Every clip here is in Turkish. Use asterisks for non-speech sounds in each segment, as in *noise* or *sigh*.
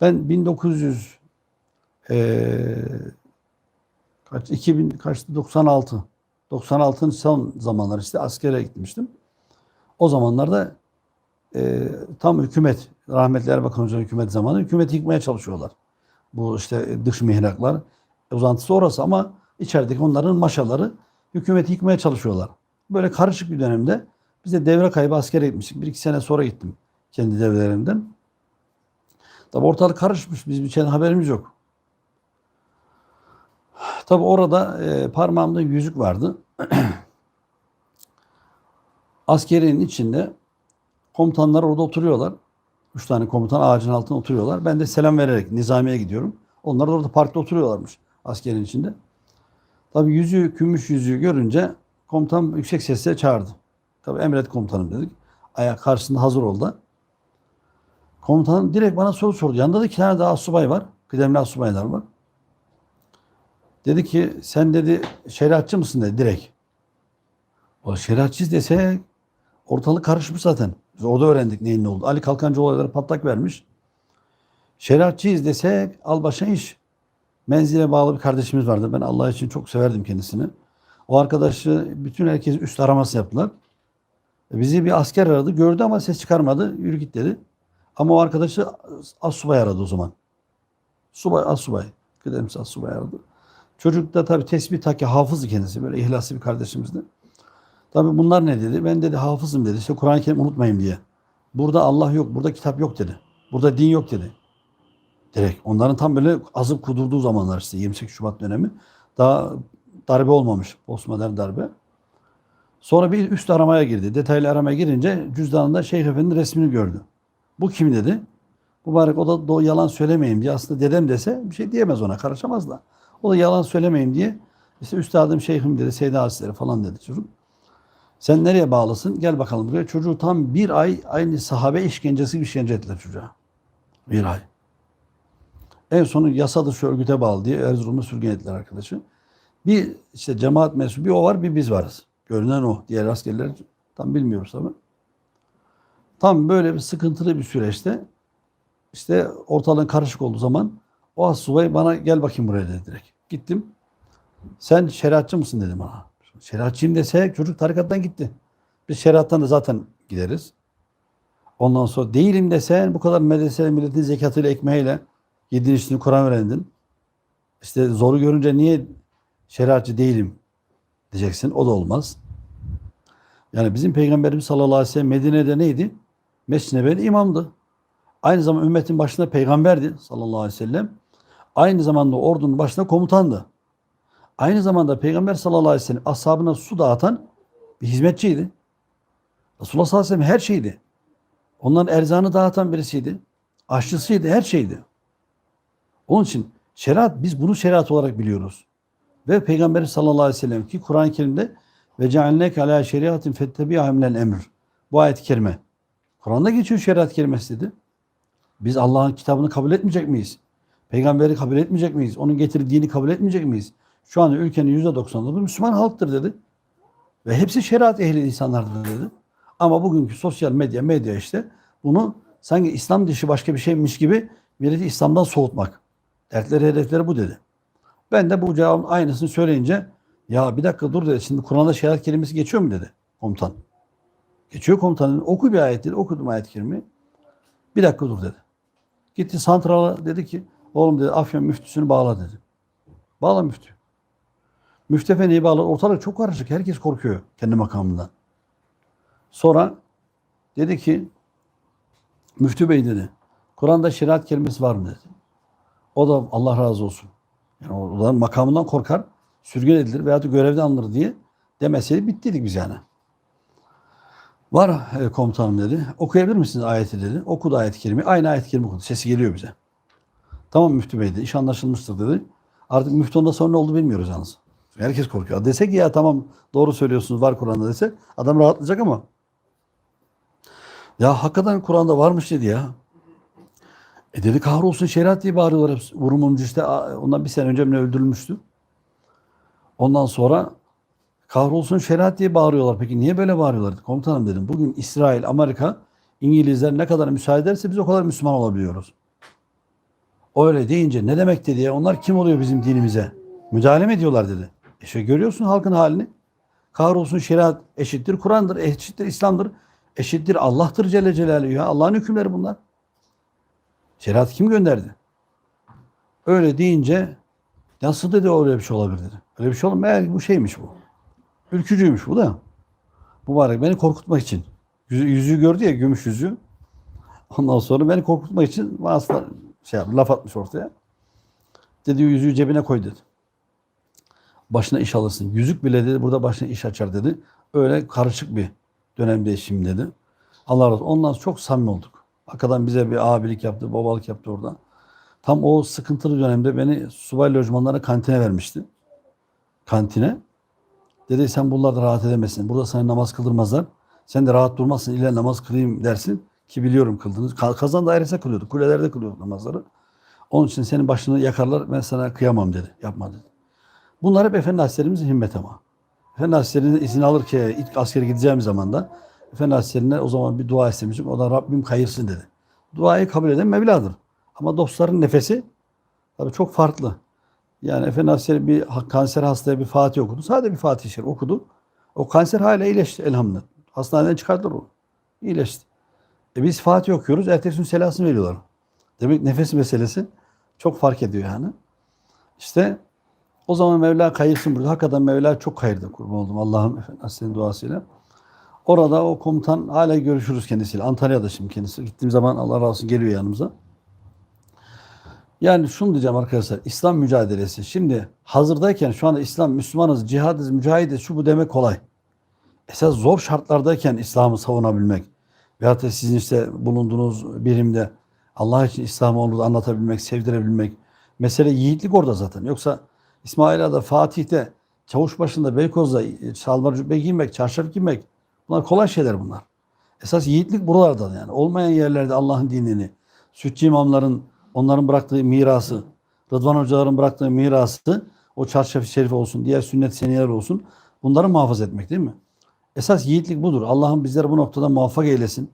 Ben 1900 eee kaç 2000 kaçtı 96 96'ın son zamanlar işte askere gitmiştim. O zamanlarda eee, tam hükümet rahmetli Erbakan Hoca'nın hükümet zamanı hükümeti yıkmaya çalışıyorlar. Bu işte dış mihraklar uzantısı orası ama içerideki onların maşaları hükümeti yıkmaya çalışıyorlar. Böyle karışık bir dönemde biz de devre kaybı askere gitmiştik. Bir iki sene sonra gittim kendi devrelerimden. Tabi ortalık karışmış. Biz bir şeyden haberimiz yok. Tabi orada e, parmağımda yüzük vardı. *clears throat* Askerinin içinde komutanlar orada oturuyorlar. Üç tane komutan ağacın altına oturuyorlar. Ben de selam vererek nizamiye gidiyorum. Onlar da orada parkta oturuyorlarmış askerin içinde. Tabi yüzüğü, gümüş yüzüğü görünce komutan yüksek sesle çağırdı. Tabi emret komutanım dedik. Ayak karşısında hazır oldu. Komutan direkt bana soru sordu. Yanında da iki tane daha subay var. Kıdemli subaylar var. Dedi ki sen dedi şeriatçı mısın dedi direkt. O şeriatçıyız desek ortalık karışmış zaten. Biz orada öğrendik neyin ne oldu. Ali Kalkancı olayları patlak vermiş. Şeriatçıyız desek al başına iş. Menzile bağlı bir kardeşimiz vardı. Ben Allah için çok severdim kendisini. O arkadaşı bütün herkes üst araması yaptılar. E, Bizi bir asker aradı. Gördü ama ses çıkarmadı. Yürü git dedi. Ama o arkadaşı az subay aradı o zaman. Subay, az subay. Kıdemsiz az subay aradı. Çocuk da tabii tesbih taki hafızdı kendisi. Böyle ihlaslı bir kardeşimizdi. Tabii bunlar ne dedi? Ben dedi hafızım dedi. İşte Kur'an-ı Kerim unutmayın diye. Burada Allah yok, burada kitap yok dedi. Burada din yok dedi. Direkt. Onların tam böyle azıp kudurduğu zamanlar işte 28 Şubat dönemi. Daha darbe olmamış. Postmodern darbe. Sonra bir üst aramaya girdi. Detaylı aramaya girince cüzdanında Şeyh Efendi'nin resmini gördü. Bu kim dedi? Mübarek o da yalan söylemeyeyim diye aslında dedem dese bir şey diyemez ona karışamaz da. O da yalan söylemeyeyim diye işte üstadım şeyhim dedi Seyda Hazretleri falan dedi çocuk. Sen nereye bağlısın? Gel bakalım buraya. Çocuğu tam bir ay aynı sahabe işkencesi gibi işkence ettiler çocuğa. Bir ay. En sonu yasa dışı örgüte bağlı diye Erzurum'a sürgün ettiler arkadaşı. Bir işte cemaat mensubu bir o var bir biz varız. Görünen o. Diğer askerler tam bilmiyoruz tabii. Tam böyle bir sıkıntılı bir süreçte işte ortalığın karışık olduğu zaman o asubay bana gel bakayım buraya dedi direkt. Gittim. Sen şeriatçı mısın dedi bana. Şeriatçıyım dese çocuk tarikattan gitti. Biz şeriattan da zaten gideriz. Ondan sonra değilim desen bu kadar medreseli milletin zekatıyla ekmeğiyle yediğin içtiğini Kur'an öğrendin. İşte zoru görünce niye şeriatçı değilim diyeceksin. O da olmaz. Yani bizim Peygamberimiz sallallahu aleyhi ve sellem Medine'de neydi? Mescid-i Nebevi'de imamdı. Aynı zamanda ümmetin başında peygamberdi sallallahu aleyhi ve sellem. Aynı zamanda ordunun başında komutandı. Aynı zamanda Peygamber sallallahu aleyhi ve sellem ashabına su dağıtan bir hizmetçiydi. Resulullah sallallahu aleyhi ve sellem her şeydi. Onların erzağını dağıtan birisiydi. Aşçısıydı, her şeydi. Onun için şeriat, biz bunu şeriat olarak biliyoruz. Ve Peygamber sallallahu aleyhi ve sellem ki Kur'an-ı Kerim'de ve cealneke ala şeriatin fettebi'a minel emr. Bu ayet-i kerime. Kur'an'da geçiyor şeriat kelimesi dedi. Biz Allah'ın kitabını kabul etmeyecek miyiz? Peygamberi kabul etmeyecek miyiz? Onun getirdiği dini kabul etmeyecek miyiz? Şu anda ülkenin yüzde doksanı Müslüman halktır dedi. Ve hepsi şeriat ehli insanlardır dedi. Ama bugünkü sosyal medya, medya işte bunu sanki İslam dışı başka bir şeymiş gibi milleti İslam'dan soğutmak. Dertleri, hedefleri bu dedi. Ben de bu cevabın aynısını söyleyince ya bir dakika dur dedi. Şimdi Kur'an'da şeriat kelimesi geçiyor mu dedi komutan. Geçiyor komutanın. Oku bir ayet dedi. Okudum ayet-i kerimeyi. Bir dakika dur dedi. Gitti santrala dedi ki oğlum dedi Afyon müftüsünü bağla dedi. Bağla müftü. Müftü efendiyi bağla. Ortalık çok karışık. Herkes korkuyor kendi makamından. Sonra dedi ki müftü bey dedi. Kur'an'da şeriat kelimesi var mı dedi. O da Allah razı olsun. Yani o da makamından korkar. Sürgün edilir veya da görevden alınır diye demeseydi bittiydik biz yani. Var e, komutanım dedi. Okuyabilir misiniz ayeti dedi. Okudu ayet-i kerime. Aynı ayet-i kerime okudu. Sesi geliyor bize. Tamam müftü bey dedi. İş anlaşılmıştır dedi. Artık müftü ondan sonra ne oldu bilmiyoruz yalnız. Herkes korkuyor. Desek ya tamam doğru söylüyorsunuz var Kur'an'da dese adam rahatlayacak ama. Ya hakikaten Kur'an'da varmış dedi ya. E dedi kahrolsun şeriat diye bağırıyorlar hepsi. Vurumumcu işte ondan bir sene önce öldürülmüştü. Ondan sonra kahrolsun şeriat diye bağırıyorlar. Peki niye böyle bağırıyorlar? Komutanım dedim. Bugün İsrail, Amerika, İngilizler ne kadar müsaade ederse biz o kadar Müslüman olabiliyoruz. Öyle deyince ne demekti diye onlar kim oluyor bizim dinimize? Müdahale mi ediyorlar dedi. E işte görüyorsun halkın halini. Kahrolsun şeriat eşittir Kur'an'dır, eşittir İslam'dır, eşittir Allah'tır Celle Celaluhu. ya. Allah'ın hükümleri bunlar. Şeriat kim gönderdi? Öyle deyince nasıl dedi öyle bir şey olabilir dedi. Öyle bir şey mu? Meğer bu şeymiş bu. Ülkücüymüş bu da. Mübarek beni korkutmak için. Yüzü, yüzüğü gördü ya gümüş yüzüğü. Ondan sonra beni korkutmak için vasıta şey yaptı, laf atmış ortaya. Dedi yüzüğü cebine koy dedi. Başına iş alırsın. Yüzük bile dedi burada başına iş açar dedi. Öyle karışık bir dönemdeyiz şimdi dedi. Allah razı olsun. Ondan çok samimi olduk. Hakikaten bize bir abilik yaptı, babalık yaptı orada. Tam o sıkıntılı dönemde beni subay lojmanlara kantine vermişti. Kantine. Dedi sen buralarda rahat edemezsin. Burada sana namaz kıldırmazlar. Sen de rahat durmazsın. İlle namaz kılayım dersin. Ki biliyorum kıldınız. Ka- Kazan dairesinde kılıyorduk. Kulelerde kılıyorduk namazları. Onun için senin başını yakarlar. Ben sana kıyamam dedi. Yapma dedi. Bunlar hep Efendi Hazretlerimizin himmet ama. Efendi Hazretleri'nin izin alır ki ilk askere gideceğim zaman da Efendi Hazretleri'ne o zaman bir dua istemişim. O da Rabbim kayırsın dedi. Duayı kabul eden Mevla'dır. Ama dostların nefesi tabii çok farklı. Yani Efendi Hazretleri bir kanser hastaya bir Fatih okudu. Sadece bir Fatih-i Şerif okudu. O kanser hala iyileşti elhamdülillah. Hastaneden çıkardılar onu. İyileşti. E biz Fatih okuyoruz. Ertesi gün selasını veriyorlar. Demek nefes meselesi çok fark ediyor yani. İşte o zaman Mevla kayırsın burada. Hakikaten Mevla çok kayırdı kurban oldum Allah'ım Hazretleri'nin duasıyla. Orada o komutan hala görüşürüz kendisiyle. Antalya'da şimdi kendisi. Gittiğim zaman Allah razı olsun geliyor yanımıza. Yani şunu diyeceğim arkadaşlar. İslam mücadelesi. Şimdi hazırdayken şu anda İslam, Müslümanız, cihadız, mücahidiz şu bu demek kolay. Esas zor şartlardayken İslam'ı savunabilmek veyahut da sizin işte bulunduğunuz birimde Allah için İslam'ı onu anlatabilmek, sevdirebilmek. Mesele yiğitlik orada zaten. Yoksa İsmail Ağa'da, Fatih'te, Çavuşbaşı'nda, Beykoz'da salvar cübbe giymek, çarşaf giymek bunlar kolay şeyler bunlar. Esas yiğitlik buralarda yani. Olmayan yerlerde Allah'ın dinini, sütçü imamların onların bıraktığı mirası, Rıdvan hocaların bıraktığı mirası o çarşaf-ı şerif olsun, diğer sünnet seniyeler olsun. Bunları muhafaza etmek değil mi? Esas yiğitlik budur. Allah'ım bizleri bu noktada muvaffak eylesin.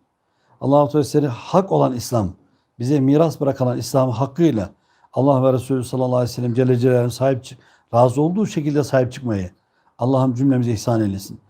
Allah-u Teala hak olan İslam, bize miras bırakılan İslam'ı hakkıyla Allah ve Resulü sallallahu aleyhi ve sellem Celle Celaluhu'nun sahip razı olduğu şekilde sahip çıkmayı Allah'ım cümlemize ihsan eylesin.